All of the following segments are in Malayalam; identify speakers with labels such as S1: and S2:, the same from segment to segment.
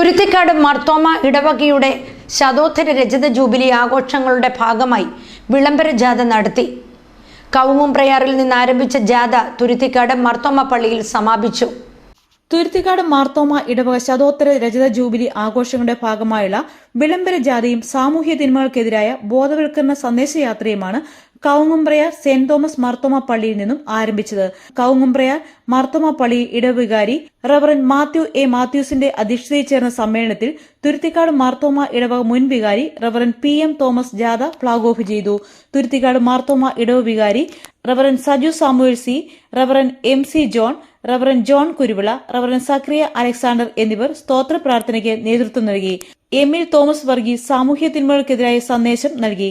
S1: തുരുത്തിക്കാട് മർത്തോമ ഇടവകയുടെ ശതോത്തര രജത ജൂബിലി ആഘോഷങ്ങളുടെ ഭാഗമായി വിളംബര ജാഥ നടത്തി. കൗമും പ്രയാറിൽ നിന്ന് ആരംഭിച്ച ജാഥ തുരുത്തിക്കാട് മർത്തോമ പള്ളിയിൽ സമാപിച്ചു.
S2: തുരുത്തിക്കാട് മാർത്തോമ ഇടവക ശതോത്തര രജത ജൂബിലി ആഘോഷങ്ങളുടെ ഭാഗമായുള്ള വിളംബര ജാഥയും സാമൂഹ്യ തിന്മകൾക്കെതിരായ ബോധവൽക്കരണ സന്ദേശയാത്രയുമാണ് കൗങ്ങുംപ്രയാർ സെന്റ് തോമസ് മാർത്തോമ പള്ളിയിൽ നിന്നും ആരംഭിച്ചത്. കൌങ്ങുംബ്രയാർ മാർത്തോമ പള്ളി ഇടവികാരി റവറൻ മാത്യു എ മാത്യൂസിന്റെ അധ്യക്ഷതയിൽ ചേർന്ന സമ്മേളനത്തിൽ തുരുത്തിക്കാട് മാർത്തോമ ഇടവക മുൻ വികാരി റവറൻ പി എം തോമസ് ജാഥ ഫ്ളാഗ് ഓഫ് ചെയ്തു. തുരുത്തിക്കാട് മാർത്തോമ ഇടവ വികാരി reverend Saju Samuel C reverend M C John reverend John Kuruvila reverend Sakariya Alexander എന്നിവർ സ്തോത്ര പ്രാർത്ഥനയ്ക്ക് നേതൃത്വം നൽകി. എമിൽ തോമസ് വർഗീസ് സാമൂഹ്യ തിന്മകൾക്കെതിരായ സന്ദേശം നൽകി.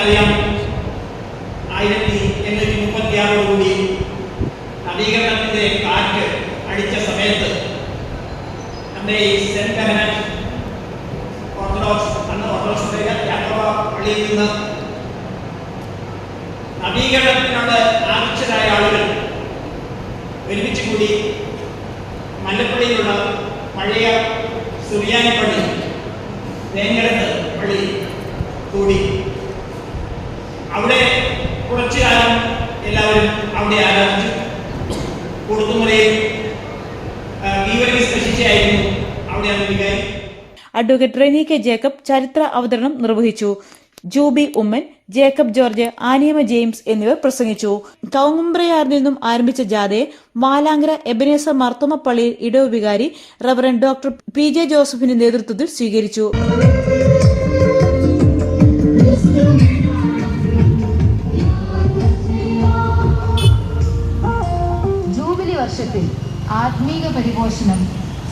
S3: നമുക്കറിയാം ആയിരത്തി എണ്ണൂറ്റി മുപ്പത്തി ആറോടുകൂടി നവീകരണത്തിന്റെ കാറ്റ് അടിച്ച സമയത്ത് നമ്മുടെ ഈ സെന്റ് ബെഹനറ്റ് ഓർത്തഡോക്സ് അന്ന് ഓർത്തഡോക്സ് പള്ളിയിൽ നിന്ന് നവീകരണത്തിനോട് ആവശ്യരായ ആളുകൾ ഒരുമിച്ച് കൂടി മല്ലപ്പള്ളിയിലുള്ള പഴയ സുറിയാനി പള്ളി വേങ്ങരത്ത് പള്ളി കൂടി അവിടെ കുറച്ചു കാലം എല്ലാവരും അവിടെ ആരാധിച്ചു. അവിടെ
S2: അഡ്വക്കേറ്റ് റെനി കെ ജേക്കബ് ചരിത്ര അവതരണം നിർവഹിച്ചു. Jubi Oommen Jacob George Aniyamma James എന്നിവർ പ്രസംഗിച്ചു. കൗങ്ങുംബ്രയാറിൽ നിന്നും ആരംഭിച്ച ജാഥയെ മാലാങ്കര എബനേസ മർത്തോമ പള്ളിയിൽ ഇടവ് വികാരി റവറൻ ഡോക്ടർ പി ജെ ജോസഫിന്റെ നേതൃത്വത്തിൽ സ്വീകരിച്ചു.
S4: വർഷത്തിൽ ആത്മീക പരിപോഷണം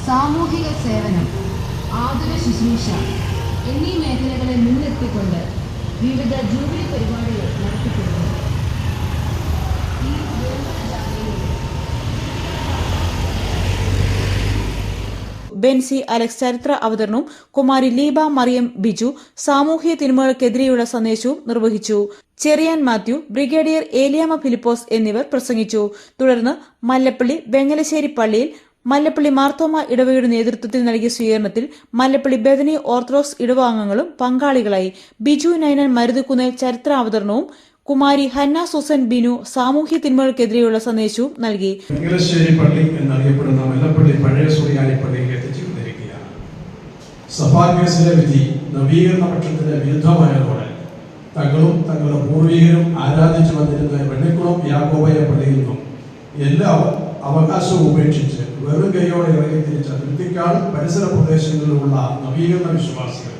S4: സാമൂഹിക സേവനം ആതുര ശുശ്രൂഷ എന്നീ മേഖലകളെ മുൻനിർത്തിക്കൊണ്ട് വിവിധ ജൂബിലി പരിപാടികൾ നടത്തിപ്പെടുന്നു ഈ വിളംബര ജാഥയിലൂടെ
S2: ബെൻസി അലക്സ് ചരിത്ര അവതരണവും കുമാരി ലീബ മറിയം ബിജു സാമൂഹ്യ തിന്മകൾക്കെതിരെയുള്ള സന്ദേശവും നിർവഹിച്ചു. ചെറിയാൻ മാത്യു ബ്രിഗേഡിയർ ഏലിയാമ ഫിലിപ്പോസ് എന്നിവർ പ്രസംഗിച്ചു. തുടർന്ന് മല്ലപ്പള്ളി വെങ്ങലശ്ശേരി പള്ളിയിൽ മല്ലപ്പള്ളി മാർത്തോമ ഇടവയുടെ നേതൃത്വത്തിൽ നൽകിയ സ്വീകരണത്തിൽ മല്ലപ്പള്ളി ബദനി ഓർത്തഡോക്സ് ഇടവാംഗങ്ങളും പങ്കാളികളായി. ബിജു നയനൻ മരുതുകുന്നേൽ ചരിത്ര അവതരണവും കുമാരി ഹന്ന സുസൻ ബിനു സാമൂഹ്യ തിന്മകൾക്കെതിരെയുള്ള സന്ദേശവും നൽകി.
S5: പള്ളി എന്നറിയപ്പെടുന്ന മല്ലപ്പള്ളി പഴയ സുറിയാനി എത്തിച്ചേർന്നിരിക്കുകയാണ് സഭാഗ്യസിലെ വിധി നവീകരണ പക്ഷത്തിന് വിരുദ്ധമായതോടെ തങ്ങളും തങ്ങളുടെ പൂർവികരും ആരാധിച്ചു വന്നിരുന്ന വെണ്ണിക്കുളം യാക്കോബയ പള്ളിയിൽ നിന്നും എല്ലാ അവകാശവും ഉപേക്ഷിച്ച് വെറും കൈയോടെ ഇറങ്ങി തിരിച്ച വൃത്തിക്കാട് പരിസര പ്രദേശങ്ങളിലുള്ള നവീകരണ വിശ്വാസികൾ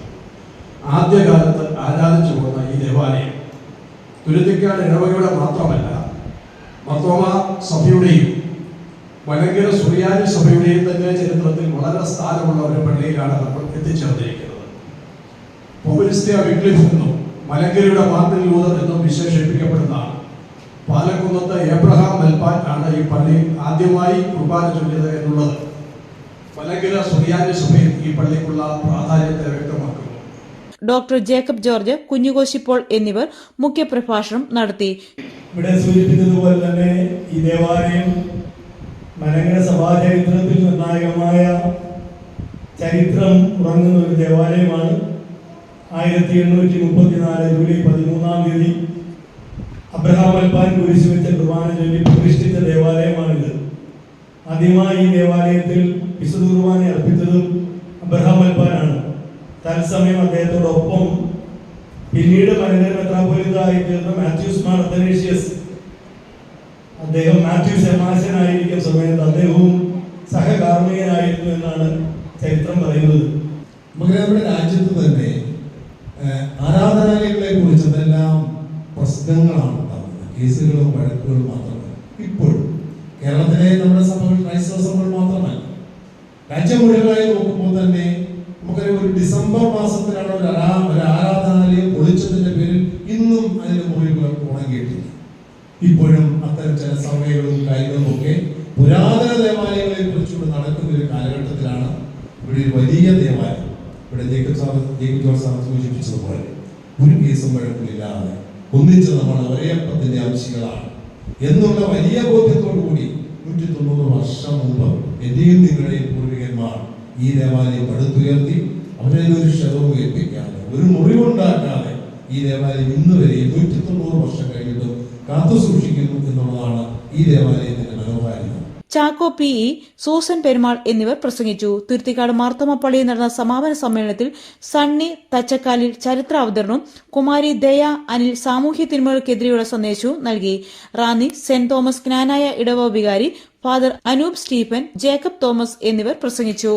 S5: ആദ്യകാലത്ത് ആരാധിച്ചു പോകുന്ന ഈ ദേവാലയം തുരുത്തിക്കാട് ഇടവകയുടെ മാത്രമല്ല മർത്തോമ സഭയുടെയും വലങ്കര സുറിയാനി സഭയുടെയും തന്നെ ചരിത്രത്തിൽ വളരെ സ്ഥാനമുള്ള ഒരു പള്ളിയിലാണ് നമ്മൾ എത്തിച്ചേർന്നിരിക്കുന്നത്. പൗരസ്ത്യ വിക്ലിഫ് എന്നും മലങ്കരയുടെ മാർട്ടിൻ ലൂതർ എന്നും വിശേഷിപ്പിക്കപ്പെടുന്ന പാലക്കുന്നത്ത് ഏബ്രഹാം മെൽപാൻ ആണ് ഈ പള്ളി ആദ്യമായി കുർബാന ചൊല്ലിയത് എന്നുള്ളത്. മലങ്കര സുറിയാനി സഭയിൽ ഈ പള്ളിക്കുള്ള പ്രാധാന്യത്തെ വ്യക്തമാക്കുന്നു.
S2: ഡോക്ടർ ജേക്കബ് ജോർജ് കുഞ്ഞുകോശിപ്പോൾ എന്നിവർ മുഖ്യപ്രഭാഷണം നടത്തി.
S6: ഇവിടെ സൂചിപ്പിച്ചതുപോലെ തന്നെ ഈ ദേവാലയം മലങ്കര സഭാചരിത്രത്തിൽ നിർണായകമായ ചരിത്രം ഉറങ്ങുന്ന ഒരു ദേവാലയമാണ്. ആയിരത്തി എണ്ണൂറ്റി മുപ്പത്തിനാല് ജൂലൈ പതിമൂന്നാം തീയതി അബ്രഹാം അൽപാൻ കുരിശു വെച്ച കുർബാന ചൊല്ലി പ്രതിഷ്ഠിച്ച ദേവാലയമാണിത്. ആദ്യമായി ഈ ദേവാലയത്തിൽ വിശുദ്ധ കുർബാന അർപ്പിച്ചതും അബ്രഹാം അൽപാനാണ്. തത്സമയം അദ്ദേഹത്തോടൊപ്പം പിന്നീട് മലങ്കര മെത്രാപോലിത്തായി തീർന്ന മാത്യൂസ് മാർ അത്തനേഷ്യസ് അദ്ദേഹം മാത്യു ശമാശനായിരിക്കുന്ന സമയത്ത് അദ്ദേഹവും സഹകാർമ്മികനായിരുന്നു എന്നാണ് ചരിത്രം പറയുന്നത്.
S7: നമുക്ക് നമ്മുടെ രാജ്യത്ത് തന്നെ ആരാധനാലയങ്ങളെ ആരാധനാലയങ്ങളെ കുറിച്ചതെല്ലാം പ്രശ്നങ്ങളാണ് ഉണ്ടാകുന്നത് കേസുകളും വഴക്കുകളും മാത്രമല്ല. ഇപ്പോഴും കേരളത്തിലെ നമ്മുടെ സഭകൾ ക്രൈസ്തവ സഭകൾ മാത്രമല്ല. രാജ്യം മുഴുവനായി നോക്കുമ്പോൾ തന്നെ നമുക്കറിയാം ഒരു ഡിസംബർ മാസത്തിലാണ് ഒരു ഒരു ആരാധനാലയം പൊളിച്ചതിന്റെ പേരിൽ ഇന്നും അതിന് മുറിവുകൾ ഉണങ്ങിയിട്ടില്ല ഇപ്പോഴും വലിയ ദേവാലയം ഇവിടെ Jacob sir Jacob George sir സൂചിപ്പിച്ചതുപോലെ ഒരു കേസും വഴക്കില്ലാതെ ഒന്നിച്ച് നമ്മൾ ഒരേപ്പത്തിന്റെ ആവശ്യങ്ങളാണ് എന്നുള്ള വലിയ ബോധ്യത്തോടു കൂടി നൂറ്റി തൊണ്ണൂറ് വർഷം മുമ്പ് എന്റെയും നിങ്ങളുടെയും പൂർവികന്മാർ ഈ ദേവാലയം പടുത്തുയർത്തി അവരെ ഒരു ക്ഷതവും ഏൽപ്പിക്കാതെ ഒരു മുറിവുണ്ടാക്കാതെ ഈ ദേവാലയം ഇന്ന് വരെ നൂറ്റി തൊണ്ണൂറ് വർഷം കഴിഞ്ഞിട്ടും കാത്തു സൂക്ഷിക്കുന്നു എന്നുള്ളതാണ് ഈ ദേവാലയത്തിന്റെ മനോഹാരിത.
S2: Chacko P E Susan Perumal എന്നിവർ പ്രസംഗിച്ചു. തുരുത്തിക്കാട് മാർത്തമപ്പള്ളിയിൽ നടന്ന സമാപന സമ്മേളനത്തിൽ സണ്ണി തച്ചക്കാലിൽ ചരിത്രാവതരണവും കുമാരി ദയ അനിൽ സാമൂഹ്യ തിന്മകൾക്കെതിരെയുള്ള സന്ദേശവും നൽകി. റാന്നി സെന്റ് തോമസ് ജ്ഞാനായ ഇടവ വികാരി father Anoop Stephen Jacob Thomas എന്നിവർ പ്രസംഗിച്ചു.